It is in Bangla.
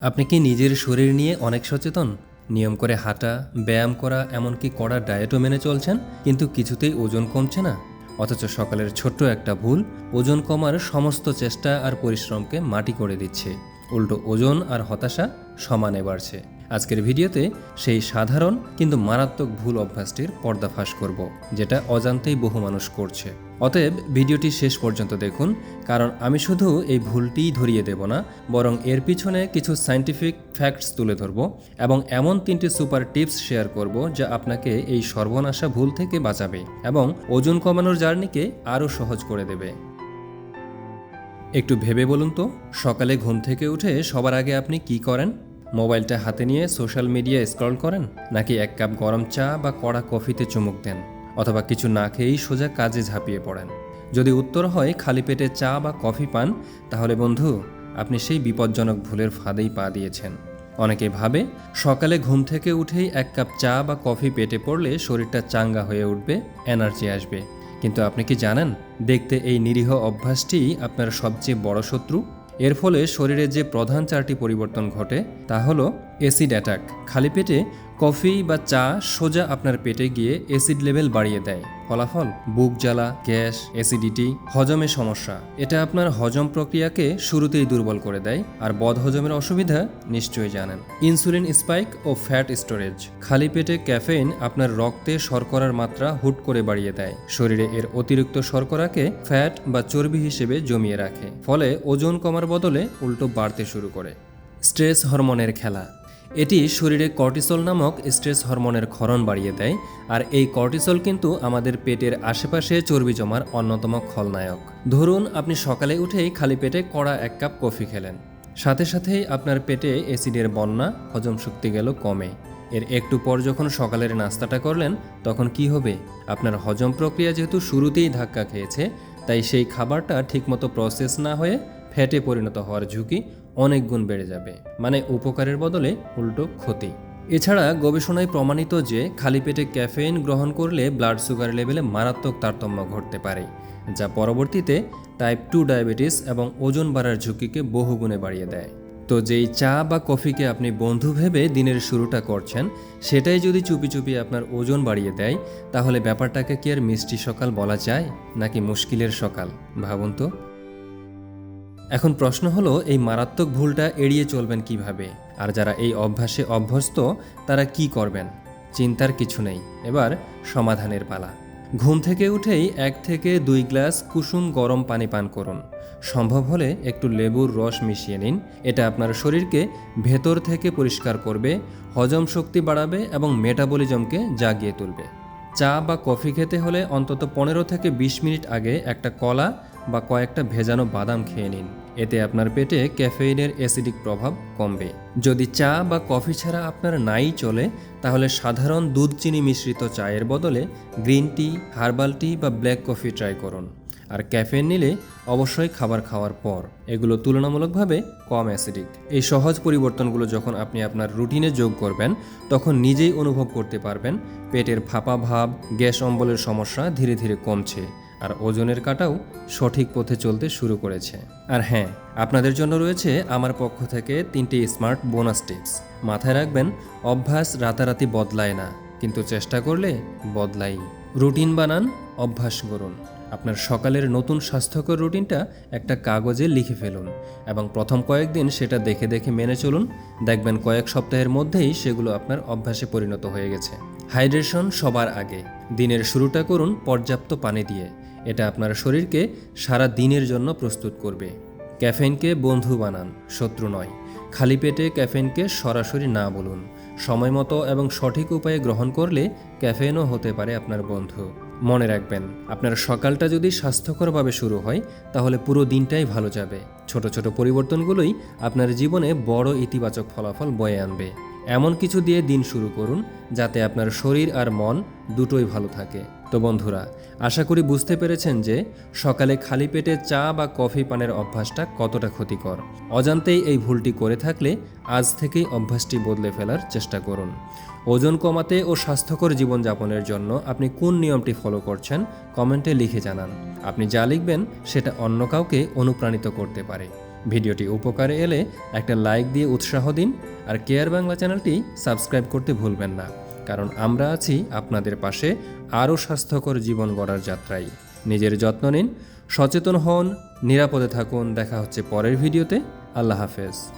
আপনি কি নিজের শরীর নিয়ে অনেক সচেতন? নিয়ম করে হাঁটা, ব্যায়াম করা, এমনকি কড়া ডায়েটও মেনে চলছেন, কিন্তু কিছুতেই ওজন কমছে না। অথচ সকালের ছোট্ট একটা ভুল ওজন কমার সমস্ত চেষ্টা আর পরিশ্রমকে মাটি করে দিচ্ছে। উল্টো ওজন আর হতাশা সমানে বাড়ছে। আজকের ভিডিওতে সেই সাধারণ কিন্তু মারাত্মক ভুল অভ্যাসটির পর্দাফাশ করব, যেটা অজান্তেই বহু মানুষ করছে। অতএব ভিডিওটি শেষ পর্যন্ত দেখুন, কারণ আমি শুধু এই ভুলটিই ধরিয়ে দেব না, বরং এর পিছনে কিছু সায়েন্টিফিক ফ্যাক্টস তুলে ধরব এবং এমন তিনটি সুপার টিপস শেয়ার করব যা আপনাকে এই সর্বনাশা ভুল থেকে বাঁচাবে এবং ওজন কমানোর জার্নিকে আরও সহজ করে দেবে। একটু ভেবে বলুন তো, সকালে ঘুম থেকে উঠে সবার আগে আপনি কি করেন? মোবাইলটা হাতে নিয়ে সোশ্যাল মিডিয়া স্ক্রল করেন, নাকি এক কাপ গরম চা বা কড়া কফিতে চুমুক দেন, অথবা কিছু না খেয়েই সোজা কাজে ঝাঁপিয়ে পড়েন। যদি উত্তর হয়, খালি পেটে চা বা কফি পান, তাহলে বন্ধু, আপনি সেই বিপজ্জনক ভুলের ফাঁদেই পা দিয়েছেন। অনেকে ভাবে, সকালে ঘুম থেকে উঠেই এক কাপ চা বা কফি পেটে পড়লে শরীরটা চাঙ্গা হয়ে উঠবে, এনার্জি আসবে। কিন্তু আপনি কি জানেন, দেখতে এই নিরীহ অভ্যাসটি আপনার সবচেয়ে বড় শত্রু? এর ফলে শরীরে যে প্রধান চারটি পরিবর্তন ঘটে তা হলো অ্যাসিড অ্যাটাক। খালি পেটে কফি বা চা সোজা আপনার পেটে গিয়ে অ্যাসিড লেভেল বাড়িয়ে দেয়। ফলাফল? বুক জ্বালা, গ্যাস, অ্যাসিডিটি, হজমে সমস্যা। এটা আপনার হজম প্রক্রিয়াকে শুরুতেই দুর্বল করে দেয় আর বদহজমের অসুবিধা নিশ্চয়ই জানেন। ইনসুলিন স্পাইক ও ফ্যাট স্টোরেজ। খালি পেটে ক্যাফেইন আপনার রক্তে শর্করার মাত্রা হুট করে বাড়িয়ে দেয়। শরীরে এর অতিরিক্ত শর্করাকে ফ্যাট বা চর্বি হিসেবে জমিয়ে রাখে। ফলে ওজন কমার বদলে উল্টো বাড়তে শুরু করে। স্ট্রেস হরমোনের খেলা। এটি শরীরে কর্টিসল নামক স্ট্রেস হরমোনের ক্ষরণ বাড়িয়ে দেয়, আর এই কর্টিসল কিন্তু আমাদের পেটের আশেপাশে চর্বি জমার অন্যতম খলনায়ক। ধরুন, আপনি সকালে উঠেই খালি পেটে কড়া এক কাপ কফি খেলেন। সাথে সাথেই আপনার পেটে অ্যাসিডের বন্যা, হজম শক্তি গেল কমে। এর একটু পর যখন সকালের নাস্তাটা করলেন, তখন কি হবে? আপনার হজম প্রক্রিয়া যেহেতু শুরুতেই ধাক্কা খেয়েছে, তাই সেই খাবারটা ঠিকমতো প্রসেস না হয়ে ফ্যাটে পরিণত হওয়ার ঝুঁকি অনেক গুণ বেড়ে যাবে। মানে উপকারের বদলে উল্টো ক্ষতি। এছাড়া গবেষণায় প্রমাণিত যে, খালি পেটে ক্যাফেইন গ্রহণ করলে ব্লাড সুগার লেভেলে মারাত্মক তারতম্য ঘটতে পারে, যা পরবর্তীতে টাইপ টু ডায়াবেটিস এবং ওজন বাড়ার ঝুঁকিকে বহুগুণে বাড়িয়ে দেয়। তো যেই চা বা কফিকে আপনি বন্ধু ভেবে দিনের শুরুটা করছেন, সেটাই যদি চুপি চুপি আপনার ওজন বাড়িয়ে দেয়, তাহলে ব্যাপারটাকে কি আর মিষ্টি সকাল বলা যায়, নাকি মুশকিলের সকাল? ভাবুন তো। এখন প্রশ্ন হলো, এই মারাত্মক ভুলটা এড়িয়ে চলবেন কীভাবে? আর যারা এই অভ্যাসে অভ্যস্ত, তারা কি করবেন? চিন্তার কিছু নেই। এবার সমাধানের পালা। ঘুম থেকে উঠেই এক থেকে দুই গ্লাস কুসুম গরম পানি পান করুন। সম্ভব হলে একটু লেবুর রস মিশিয়ে নিন। এটা আপনার শরীরকে ভেতর থেকে পরিষ্কার করবে, হজম শক্তি বাড়াবে এবং মেটাবলিজমকে জাগিয়ে তুলবে। চা বা কফি খেতে হলে অন্তত পনেরো থেকে বিশ মিনিট আগে একটা কলা বা কয়েকটা ভেজানো বাদাম খেয়ে নিন। এতে আপনার পেটে ক্যাফেইনের অ্যাসিডিক প্রভাব কমবে। যদি চা বা কফি ছাড়া আপনার নাই চলে, তাহলে সাধারণ দুধ চিনি মিশ্রিত চায়ের বদলে গ্রিন টি, হার্বাল টি বা ব্ল্যাক কফি ট্রাই করুন। আর ক্যাফেইন নিলে অবশ্যই খাবার খাওয়ার পর। এগুলো তুলনামূলকভাবে কম অ্যাসিডিক। এই সহজ পরিবর্তনগুলো যখন আপনি আপনার রুটিনে যোগ করবেন, তখন নিজেই অনুভব করতে পারবেন, পেটের ফাঁপা ভাব, গ্যাস অম্বলের সমস্যা ধীরে ধীরে কমছে। আর ওজনের কাটাও সঠিক পথে চলতে শুরু করেছে। আর হ্যাঁ আপনাদের জন্য রয়েছে আমার পক্ষ থেকে তিনটি স্মার্ট বোনাস টিপস। মাথায় রাখবেন, অভ্যাস রাতারাতি বদলায় না, কিন্তু চেষ্টা করলে বদলাই। রুটিন বানান, অভ্যাস করুন। আপনার সকালের নতুন স্বাস্থ্যকর রুটিনটা একটা কাগজে লিখে ফেলুন এবং প্রথম কয়েকদিন সেটা দেখে দেখে মেনে চলুন। দেখবেন কয়েক সপ্তাহের মধ্যেই সেগুলো আপনার অভ্যাসে পরিণত হয়ে গেছে। হাইড্রেশন সবার আগে। দিনের শুরুটা করুন পর্যাপ্ত পানি দিয়ে। এটা আপনার শরীরকে সারা দিনের জন্য প্রস্তুত করবে। ক্যাফেইনকে বন্ধু বানান, শত্রু নয়। খালি পেটে ক্যাফেইনকে সরাসরি না বলুন। সময় মতো এবং সঠিক উপায়ে গ্রহণ করলে ক্যাফেইনও হতে পারে আপনার বন্ধু। মনে রাখবেন, আপনার সকালটা যদি স্বাস্থ্যকরভাবে শুরু হয়, তাহলে পুরো দিনটাই ভালো যাবে। ছোট ছোট পরিবর্তনগুলোই আপনার জীবনে বড় ইতিবাচক ফলাফল বয়ে আনবে। এমন কিছু দিয়ে দিন শুরু করুন, যাতে আপনার শরীর আর মন দুটোই ভালো থাকে। তো বন্ধুরা, আশা করি বুঝতে পেরেছেন যে সকালে খালি পেটে চা বা কফি পানের অভ্যাসটা কতটা ক্ষতিকর। অজান্তেই এই ভুলটি করে থাকলে আজ থেকেই অভ্যাসটি বদলে ফেলার চেষ্টা করুন। ওজন কমাতে ও স্বাস্থ্যকর জীবনযাপনের জন্য আপনি কোন নিয়মটি ফলো করছেন কমেন্টে লিখে জানান। আপনি যা লিখবেন সেটা অন্য কাউকে অনুপ্রাণিত করতে পারে। ভিডিওটি উপকারে এলে একটা লাইক দিয়ে উৎসাহ দিন আর কেয়ার বাংলা চ্যানেলটি সাবস্ক্রাইব করতে ভুলবেন না। কারণ আমরা আছি আপনাদের পাশে আরও স্বাস্থ্যকর জীবন গড়ার যাত্রায়। নিজের যত্ন নিন, সচেতন হন, নিরাপদে থাকুন। দেখা হচ্ছে পরের ভিডিওতে। আল্লাহ হাফেজ।